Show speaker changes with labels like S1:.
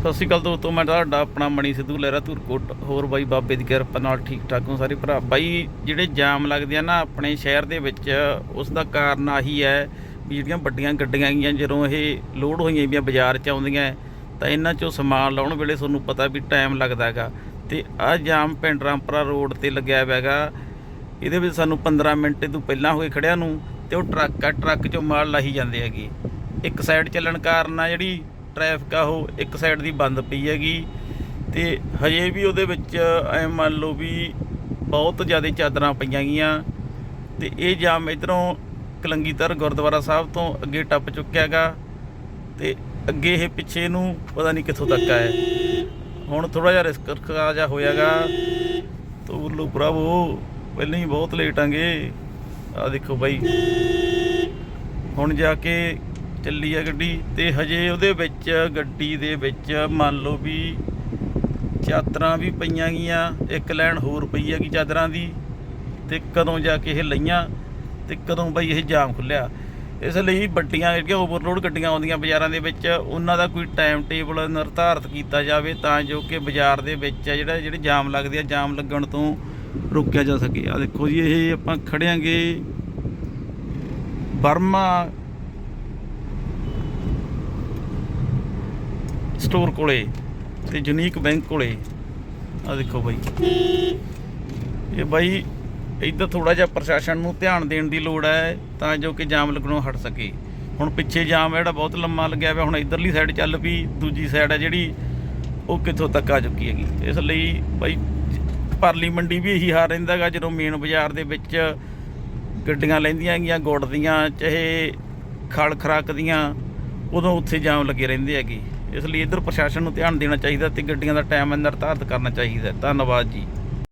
S1: ਸਤਿ ਸ਼੍ਰੀ ਅਕਾਲ ਦੋਸਤੋ, ਮੈਂ ਤੁਹਾਡਾ ਆਪਣਾ ਮਣੀ ਸਿੱਧੂ ਲਹਿਰਾ ਧੂਰਕੋਟ। ਹੋਰ ਬਾਈ ਬਾਬੇ ਦੀ ਕਿਰਪਾ ਨਾਲ ਠੀਕ ਠਾਕ ਹੋ ਸਾਰੇ ਭਰਾ। ਬਾਈ, ਜਿਹੜੇ ਜਾਮ ਲੱਗਦੇ ਆ ਨਾ ਆਪਣੇ ਸ਼ਹਿਰ ਦੇ ਵਿੱਚ, ਉਸ ਦਾ ਕਾਰਨ ਆਹੀ ਹੈ ਵੀ ਜਿਹੜੀਆਂ ਵੱਡੀਆਂ ਗੱਡੀਆਂ ਗੀਆਂ ਜਦੋਂ ਇਹ ਲੋਡ ਹੋਈਆਂ ਵੀ ਬਾਜ਼ਾਰ ਚ ਆਉਂਦੀਆਂ, ਤਾਂ ਇਹਨਾਂ ਚੋਂ ਸਮਾਨ ਲਾਉਣ ਵੇਲੇ ਤੁਹਾਨੂੰ ਪਤਾ ਵੀ ਟਾਈਮ ਲੱਗਦਾ ਹੈਗਾ। ਤੇ ਆਹ ਜਾਮ ਪਿੰਡ ਰਾਮਪੁਰਾ ਰੋਡ ਤੇ ਲੱਗਿਆ ਹੋਇਆ ਹੈਗਾ। ਇਹਦੇ ਵਿੱਚ ਸਾਨੂੰ 15 ਮਿੰਟ ਤੋਂ ਪਹਿਲਾਂ ਹੋਏ ਖੜਿਆ ਨੂੰ, ਤੇ ਉਹ ਟਰੱਕ ਆ, ਟਰੱਕ ਚੋਂ ਮਾਲ ਲਾਹੀ ਜਾਂਦੇ ਹੈਗੇ। ਇੱਕ ਸਾਈਡ ਚੱਲਣ ਕਾਰਨ ਆ ਜਿਹੜੀ ਟ੍ਰੈਫਿਕ ਆ ਉਹ ਇੱਕ ਸਾਈਡ ਦੀ ਬੰਦ ਪਈ ਹੈਗੀ। ਤੇ ਹਜੇ ਵੀ ਉਹਦੇ ਵਿੱਚ ਐ ਮੰਨ ਲਓ ਵੀ ਬਹੁਤ ਜ਼ਿਆਦਾ ਚਾਦਰਾਂ ਪਈਆਂ ਗਈਆਂ। ਤੇ ਇਹ ਜਾਮ ਇਧਰੋਂ ਕਲੰਗੀਧਰ ਗੁਰਦੁਆਰਾ ਸਾਹਿਬ ਤੋਂ ਅੱਗੇ ਟੱਪ ਚੁੱਕਿਆ ਚੁੱਕਿਆਗਾ ਤੇ ਅੱਗੇ ਇਹ ਪਿੱਛੇ ਨੂੰ ਪਤਾ ਨਹੀਂ ਕਿੱਥੋਂ ਤੱਕ ਆਇਆ। ਹੁਣ ਥੋੜਾ ਜਿਹਾ ਰਿਸਕ ਰਖਾ ਜਾ ਹੋਇਆਗਾ ਤੋ ਲੋ ਭਰਾਵੋ ਪਹਿਲਾਂ ਹੀ ਬਹੁਤ ਲੇਟ ਆਂਗੇ। ਆ ਦੇਖੋ ਬਾਈ। ਹੁਣ ਜਾ ਕੇ ਚੱਲੀ ਆ ਗੱਡੀ ਤੇ ਹਜੇ ਉਹਦੇ ਵਿੱਚ, ਗੱਡੀ ਦੇ ਵਿੱਚ ਮੰਨ ਲਓ ਵੀ ਚਾਦਰਾਂ ਵੀ ਪਈਆਂ ਗਈਆਂ, ਇੱਕ ਲੈਣ ਹੋਰ ਪਈ ਹੈਗੀ ਚਾਦਰਾਂ ਦੀ ਤੇ ਕਦੋਂ ਜਾ ਕੇ ਇਹ ਲਈਆਂ ਤੇ ਕਦੋਂ ਬਈ ਇਹ ਜਾਮ ਖੁੱਲਿਆ। ਇਸ ਲਈ ਵੱਡੀਆਂ ਜਿਹੜੀਆਂ ਓਵਰਲੋਡ ਗੱਡੀਆਂ ਆਉਂਦੀਆਂ ਬਾਜ਼ਾਰਾਂ ਦੇ ਵਿੱਚ, ਉਹਨਾਂ ਦਾ ਕੋਈ ਟਾਈਮ ਟੇਬਲ ਨਿਰਧਾਰਤ ਕੀਤਾ ਜਾਵੇ ਤਾਂ ਜੋ ਕਿ ਬਾਜ਼ਾਰ ਦੇ ਵਿੱਚ ਜਿਹੜਾ, ਜਿਹੜੇ ਜਾਮ ਲੱਗਦੇ ਆ, ਜਾਮ ਲੱਗਣ ਤੋਂ ਰੋਕਿਆ ਜਾ ਸਕੇ। ਆ ਦੇਖੋ ਜੀ, ਇਹ ਆਪਾਂ ਖੜਿਆਂਗੇ ਬਰਮਾ ਸਟੋਰ ਕੋਲੇ ਤੇ ਯੂਨੀਕ ਬੈਂਕ ਕੋਲੇ। ਆ ਦੇਖੋ ਬਾਈ। ਇਹ ਬਾਈ ਇੱਧਰ ਥੋੜਾ ਜਿਹਾ ਪ੍ਰਸ਼ਾਸਨ ਨੂੰ ਧਿਆਨ ਦੇਣ ਦੀ ਲੋੜ ਹੈ ਤਾਂ ਜੋ ਕਿ ਜਾਮ ਲੱਗਣੋਂ ਹਟ ਸਕੇ। ਹੁਣ ਪਿੱਛੇ ਜਾਮ ਜਿਹੜਾ ਬਹੁਤ ਲੰਮਾ ਲੱਗਿਆ ਹੋਇਆ ਹੁਣ ਇਧਰਲੀ ਸਾਈਡ ਚੱਲ ਪਈ, ਦੂਜੀ ਸਾਈਡ ਹੈ ਜਿਹੜੀ, ਉਹ ਕਿੱਥੋਂ ਤੱਕ ਆ ਚੁੱਕੀ ਹੈਗੀ। ਇਸ ਲਈ ਬਾਈ ਪਰਲੀ ਮੰਡੀ ਵੀ ਇਹੀ ਹਾਲ ਰਹਿੰਦਾ ਗਾ ਜਦੋਂ ਮੇਨ ਬਾਜ਼ਾਰ ਦੇ ਵਿੱਚ ਗੱਡੀਆਂ ਲੈਂਦੀਆਂ ਹੈਗੀਆਂ ਗੁੜ ਦੀਆਂ, ਚਾਹੇ ਖਲ ਖਰਾਕ ਦੀਆਂ, ਉਦੋਂ ਉੱਥੇ ਜਾਮ ਲੱਗੇ ਰਹਿੰਦੇ ਹੈਗੇ। ਇਸ ਲਈ ਇਧਰ ਪ੍ਰਸ਼ਾਸਨ ਨੂੰ ਧਿਆਨ ਦੇਣਾ ਚਾਹੀਦਾ ਤੇ ਗੱਡੀਆਂ ਦਾ ਟਾਈਮ ਨਿਰਧਾਰਤ ਕਰਨਾ ਚਾਹੀਦਾ ਧੰਨਵਾਦ ਜੀ।